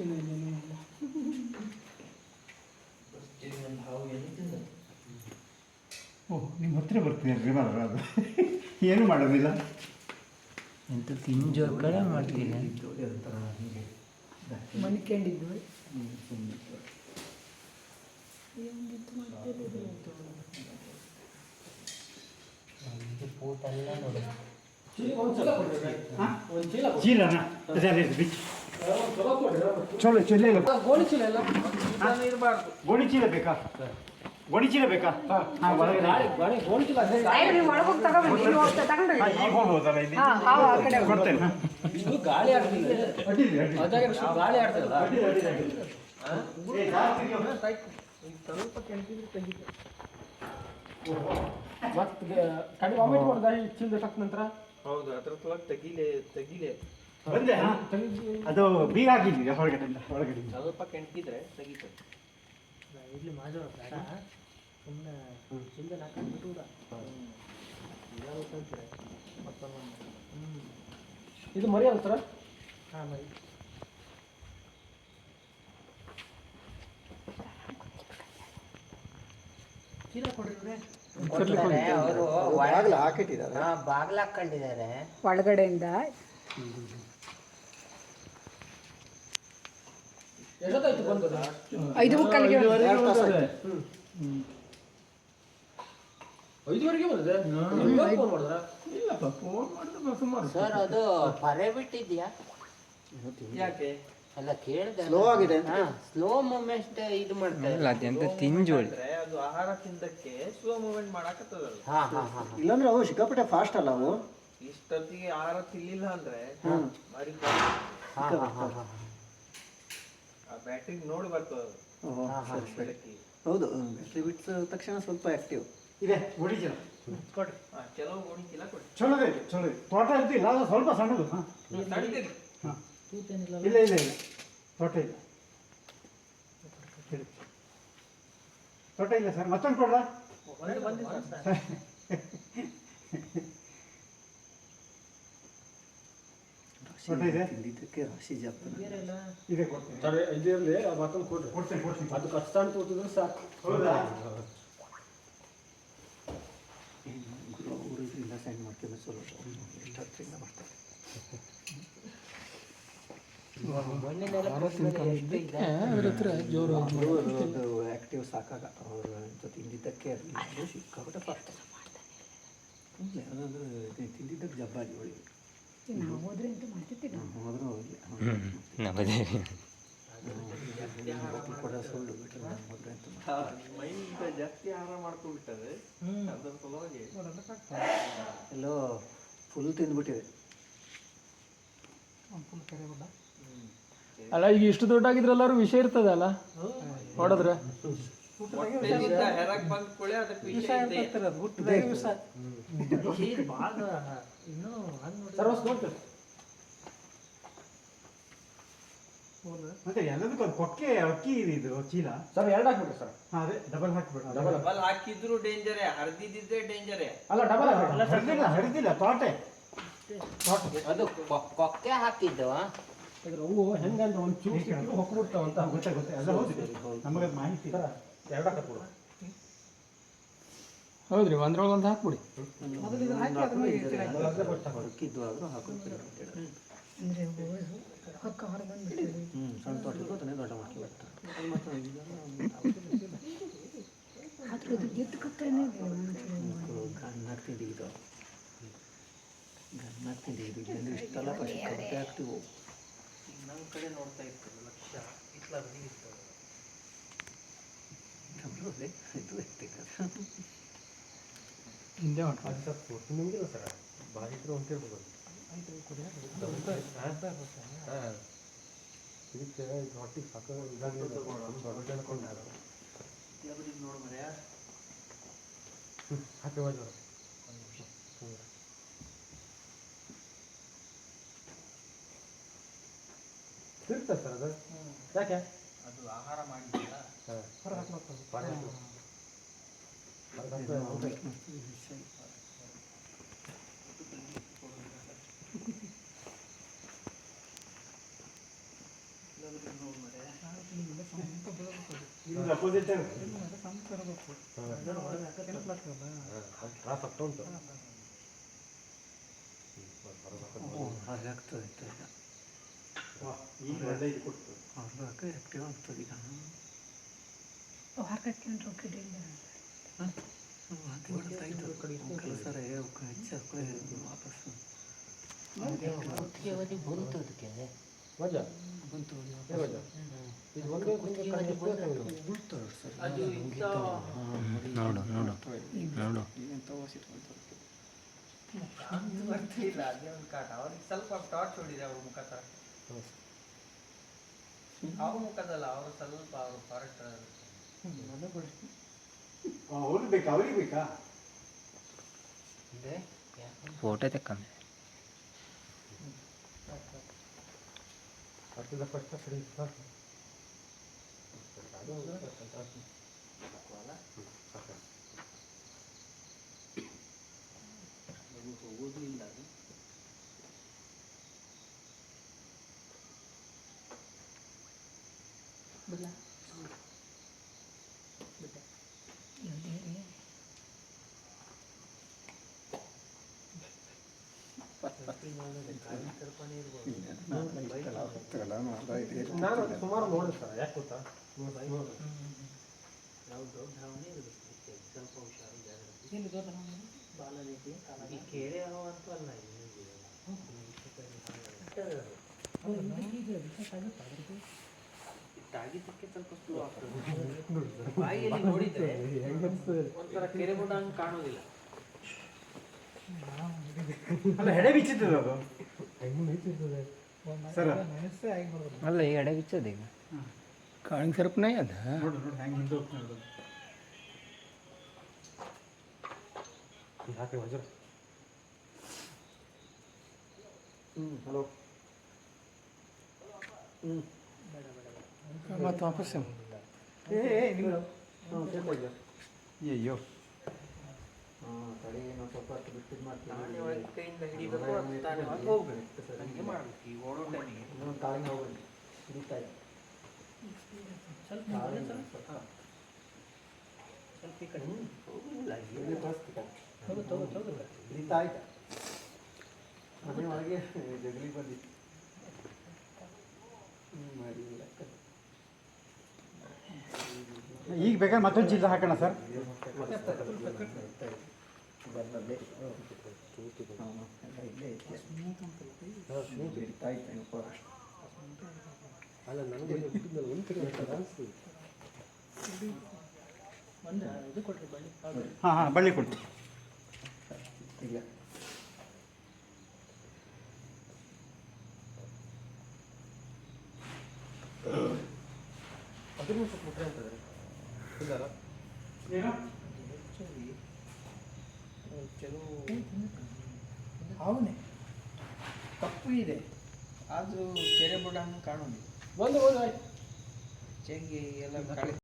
ಗೊತ್ತಿಲ್ಲ ಏನೇನೋ ಇಲ್ಲ. ಹಾವು ಏನು ತಿಂದ ಓ ನಿಮ್ಮ ಹತ್ತಿರ ಬರ್ತೀನಿ ವಿಮಾನ ಅದು ಏನು ಮಾಡೋದಿಲ್ಲ ಎಂತ ತಿಂಜೋರ್ ಕಡೆ ಮಾಡ್ತೀನಿ ಮನ್ಕೊಂಡಿದ್ವಿ ಚೀಲನ? ಬಿಚ್ಚು ಚಲೋ ಚೀಲ ಗೋಣಿ ಚೀಲ ಬೇಕಾ? ಗೋಣಿ ಚೀಲ ಬೇಕಾ? ಹಾಂ. ಗೋಣಿ ಚೀಲ ಕೊಡ್ತೇನೆ. ಇದು ಗಾಳಿ ಆಡ್ತಿದೆ ಗಾಳಿ ಆಡ್ತದಲ್ಲ? ಸ್ವಲ್ಪ ಕೆಣಕಿದ್ರೆ ತೆಗಿತು ಮತ್ತೆ ಕಡಿಮೆ ವಾಮಿಟ್ ಮಾಡ್ದ ತಕ್ಕ ನಂತರ? ಹೌದು ಅದ್ರ ಸಲುವಾಗಿ ತೆಗಿಲೆ ತೆಗಿಲೆ. ಬಂದೆ? ಹಾ? ಅದು ಬೀಗ ಹಾಕಿದ್ದೀವಿ ಹೊರಗಡೆಯಿಂದ? ಹೊರಗಡೆ ಸ್ವಲ್ಪ ಕೆಣಕಿದ್ರೆ ತೆಗಿತದೆ ಇಲ್ಲಿ ಮಾಡೋಣ ಬೇಡ ಸುಮ್ಮನೆ ಚಿಂದೆ ಹಾಕೊಂಡು ಬಿಟ್ಟು ಇದು ಮರಿ ಅಲ್ಲ ಸರ್ ಹಾಂ ಮರಿ. ಚೀಲ ಅವರು ಬಾಗಿಲು ಹಾಕಿಟ್ಟಿದ್ದಾರೆ. ಬಾಗ್ಲ ಹಾಕೊಂಡಿದ್ದಾರೆ ಒಳಗಡೆಯಿಂದ. ಎಷ್ಟೊತ್ತಾಯ್ತು ಬಂದದ ಐದು ಮುಕ್ಕಾಲಿಗೆ ಐದುವರೆಗೆ ಬಂದಿದೆ ಫೋನ್ ಮಾಡಿದ್ರ? ಇಲ್ಲಪ್ಪ ಫೋನ್ ಮಾಡಿದ್ರೆ ಸುಮಾರು ಸರ್ ಅದು ಪರೆ ಬಿಟ್ಟಿದ್ಯಾ ಯಾಕೆ? ಅಲ್ಲ ಕೇಳ್ದೆ ಸ್ಲೋ ಆಗಿದೆ. ಅಂತ. ಸ್ಲೋ ಮೂಮೆಂಟ್ ಇದು ಮಾಡ್ತಾರೆ ಅದೆಂತ ತಿಂಜೋಳಿ. ಅಂದ್ರೆ ಅದು ಆಹಾರ ತಿಂದಕ್ಕೆ ಸ್ಲೋ ಮೂಮೆಂಟ್ ಮಾಡಕತ್ತದಲ್ಲ. ಹಾ ಹಾ ಹಾ ಹಾ. ಇಲ್ಲಾಂದ್ರೆ ಅವು ಸಿಕ್ಕಾಪಟ್ಟೆ ಫಾಸ್ಟ್ ಅಲ್ಲ ಅವು ಇಷ್ಟೊತ್ತಿಗೆ ಆಹಾರ ತಿನ್ಲಿಲ್ಲ ಅಂದ್ರೆ ಮರಿ ಹಾ ಹಾ ಹಾ. ಬ್ಯಾಟ್ರಿ ನೋಡಿ ಬರ್ತದ ಓಹೋ, ಸರಿ ಸರಿ. ಹೌದು ಬ್ಯಾಟ್ರಿ ಬಿಟ್ಟ ತಕ್ಷಣ ಸ್ವಲ್ಪ ಆಕ್ಟಿವ್ ಇದೆ ಗೋಣಿ ಕೊಡಿ ಚಲೋ ಕೆಲವು ಗೋಣಿಕಿಲ್ಲ ಕೊಡಿ ಚಲೋ ಇದೆ ಚಲೋ ಇದೆ ತೋಟ ಇರ್ತಿಲ್ಲ ಅದು ಸ್ವಲ್ಪ ಸಣ್ಣದು. ಹಾಂ. ತಡಿತೀರಿ. ಹಾಂ. ಇಲ್ಲ ಇಲ್ಲ ಇಲ್ಲ. ತೋಟ ಇಲ್ಲ. ತೋಟ ಇಲ್ಲ ಸರ್. ಮತ್ತೊಂದು ಕೊಡ್ರ ತೋಟ ಇದೆ ತಿಂದಿದ್ದಕ್ಕೆ ರಾಶಿ ಜಾಪನ ಇದೆ ಕೊಡ್ತೇನೆ. ಸರಿ ಇದಿರಲಿ ಮತ್ತೊಂದು ಕೊಡ್ರಿ. ಕೊಡ್ತೇನೆ ಕೊಡ್ತೀನಿ. ಅದು ಕಷ್ಟ ಅಂತ ಸಾಕು. ಹೌದಾ? ಗುರು ಅವರು ಇದರಿಂದ ಸೆಂಡ್ ಮಾಡ್ಕೊಂಡು ಚಲೋ ಎಷ್ಟು ಹತ್ತಿರಿಂದ ಮಾಡ್ತಾರೆ ಆಕ್ಟಿವ್ ಸಾಕಾಗ ಅವ್ರ ಜೊತೆ ತಿಂದಿದ್ದಕ್ಕೆ ಅದಂದ್ರೆ ಇದು ತಿಂದಿದ್ದಕ್ಕೆ ಜಬ್ಬಾಜಿ ಒಳಗೆ ಎಲ್ಲೋ ಫುಲ್ ತಿಂದ್ಬಿಟ್ಟಿದೆ. ಅಲ್ಲ ಈಗ ಇಷ್ಟು ದೊಡ್ಡಾಗಿದ್ರೆ ಎಲ್ಲರೂ ವಿಷಯ ಇರ್ತದಲ್ಲ ನೋಡಿದ್ರೆ? ಬಂದ ಕೂಡಲೇ ಅದಕ್ಕೆ ವಿಷಯ ಸರ್ವಸ್ ಮತ್ತೆ ಎಲ್ಲದಕ್ಕೂ ಅದು ಕೊಕ್ಕೆ ಅಕ್ಕಿ ಇದೆ ಇದು ಚೀಲ. ಸರ್ ಎರಡು ಹಾಕ್ಬಿಡ್ರಿ ಸರ್. ಹಾಂ ಅದೇ ಡಬಲ್ ಹಾಕ್ಬಿಡ ಡಬಲ್ ಹಾಕಿದ್ರು ಡೇಂಜರೇ ಹರಿದಿದ್ದಿದ್ರೆ ಡೇಂಜರೇ ಅಲ್ಲ ಡಬಲ್ ಹರಿದಿಲ್ಲ ಹರಿದಿಲ್ಲ ತೋಟೆ. ಅದು ಕೊ- ಕೊಕ್ಕೆ ಹಾಕಿದ್ದು ಅವು ಹೆಂಗಂದ್ರೆ ಒಂದು ಚೂರು ಹೊಕ್ಬಿಡ್ತಾವ ಅಂತ ಗೊತ್ತಾಗುತ್ತೆ ಗೊತ್ತೇ ಎಲ್ಲ ಹೌದು ನಮಗೆ ಅದು ಮಾಹಿತಿ ಎರಡ ಎರಡು ಹಾಕ್ಬಿಡು. ಹೌದ್ರಿ ಒಂದ್ರೊಳಗೆ ಒಂದು ಹಾಕ್ಬಿಡಿ ಇಷ್ಟೆಲ್ಲ ಕಷ್ಟ ಆಗ್ತೀವಿ ನಮ್ಮ ಕಡೆ ನೋಡ್ತಾ ಇರ್ತದೆ ಲಕ್ಷ. ಹಿಂದೆ ನಿಮಗಿಲ್ಲ ಸರ್ ಭಾರಿ ಇದ್ರೆ ಹೊಂಟಿರ್ಬೋದು ಇದಕ್ಕೆ ಹೊಟ್ಟಿಗೆ ಸಾಕು ಇದಾಗಲಿ ದೊಡ್ಡ ಅನ್ಕೊಂಡಾರ ನೋಡು ಮರ್ಯಾ ಹಾಕಿ ಬಾಜು ತಿರ್ತದೆ ಸರ್ ಅದು? ಯಾಕೆ? ಅದು ಆಹಾರ ಮಾಡಿದ್ಯಲ್ಲ? ಹೊರ ಹಾಕ್ಬೇಕು ಇಲ್ಲಾಂದ್ರೆ ನೋಡು ಅಪೋಸಿಟ್ ಹಾಗೆ ಆಗ್ತದೆ ಈಗ ಈಗ ವಾಪಸ್ ಬಂತು ಇದು ಸರ್ ನೋಡು ನೋಡು ನೋಡು ಅದು ಅವ್ರಿಗೆ ಸ್ವಲ್ಪ ಟಾರ್ಚ್ ಹೊಡಿದೆ ಅವ್ರ ಮುಖ ತರ ಅವ್ರ ಮುಖದಲ್ಲ ಅವರು ಸ್ವಲ್ಪ ಅವರು ಫಾರೆಸ್ಟ್ ಬೇಕಾ ಅವ್ರಿಗೆ ಬೇಕಾ ಫೋಟೋ ತಕ್ಕಂದೆ ಹತ್ತಿದ ಫಸ್ಟ್ ಕಡೆ ಹೋಗೋದು ಇಲ್ಲ ಅದು ನಾನು ಸುಮಾರು ನೋಡಿದೆ ಸರ್ ಯಾಕೆ ಗೊತ್ತಾ ಸ್ವಲ್ಪ ಸ್ಲೋ ಆಗ್ತದೆ ಬಾಯಿಯಲ್ಲಿ ನೋಡಿದ್ರೆ ಒಂಥರ ಕೆರೆ ಗುಡ್ಡ ಕಾಣೋದಿಲ್ಲ. ಅಲ್ಲ ಹೆಡೆ ಬಿಚ್ಚಿದ್ದದ ಅದು. ಸರ್. ಅಲ್ಲ ಈ ಎಡೆ ಬಿಚ್ಚದ ಈಗ. ಕಾಣಿಗೆ ಸರ್ಪನೇ ಅದ? ನೋಡು ನೋಡು ಹೆಂಗೆ ಹಿಂದೆ ಹೋಗ್ತಾನೆ ನೋಡು. ಹಾಕಿ ವಜ್ರ ಹಲೋ. ಮತ್ತೆ ವಾಪಸ್ ಏ ಏ ನೀವು ಹಾಂ ಸೇರ್ಕೊಳ್ಳಿ ಅಯ್ಯೋ ಹಾಂ ತಡಿ ನಾವು ಸ್ವಲ್ಪ ಹೊತ್ತು ಬಿಟ್ಟು ಇದು ಮಾಡ್ತೀವಿ ಇನ್ನೊಂದು ತಾಳಿನ ಹೋಗಿ ಹಿಡಿತಾ ಇದೆ ಸ್ವಲ್ಪ ಈ ಕಡೆ. ಹೋಗಿಲ್ಲ. ತಗೋ ತಗೋ ತಗೋ ಹಿಡಿತಾ ಮನೆ ಒಳಗೆ ಜಗಲಿ ಬಂದಿತ್ತು. ಈಗ ಬೇಕಾದ್ರೆ ಮತ್ತೊಂದು ಚೀಲ ಹಾಕೋಣ ಸರ್. ಬರ್ತದೆ. ಅಲ್ಲ ನನಗೆ ಒಂದು ಕಡೆ ಹಾಂ ಹಾಂ ಬಳ್ಳಿ ಕೊಡ್ತೀವಿ ಇಲ್ಲ. ಅದನ್ನು ಸ್ವಲ್ಪ ಮುಟ್ರೆ ಅಂತಂದ್ರೆ ಇಲ್ಲ. ಏನು? ಕೆಲವು ಅವನೇ. ಕಪ್ಪು ಇದೆ. ಆದರೂ ಕೆರೆ ಬುಡ ಹಂಗೆ ಕಾಣೋದಿಲ್ಲ ಒಂದು ಒಂದು ಚೆಂಗಿ ಎಲ್ಲ ಕಳೆ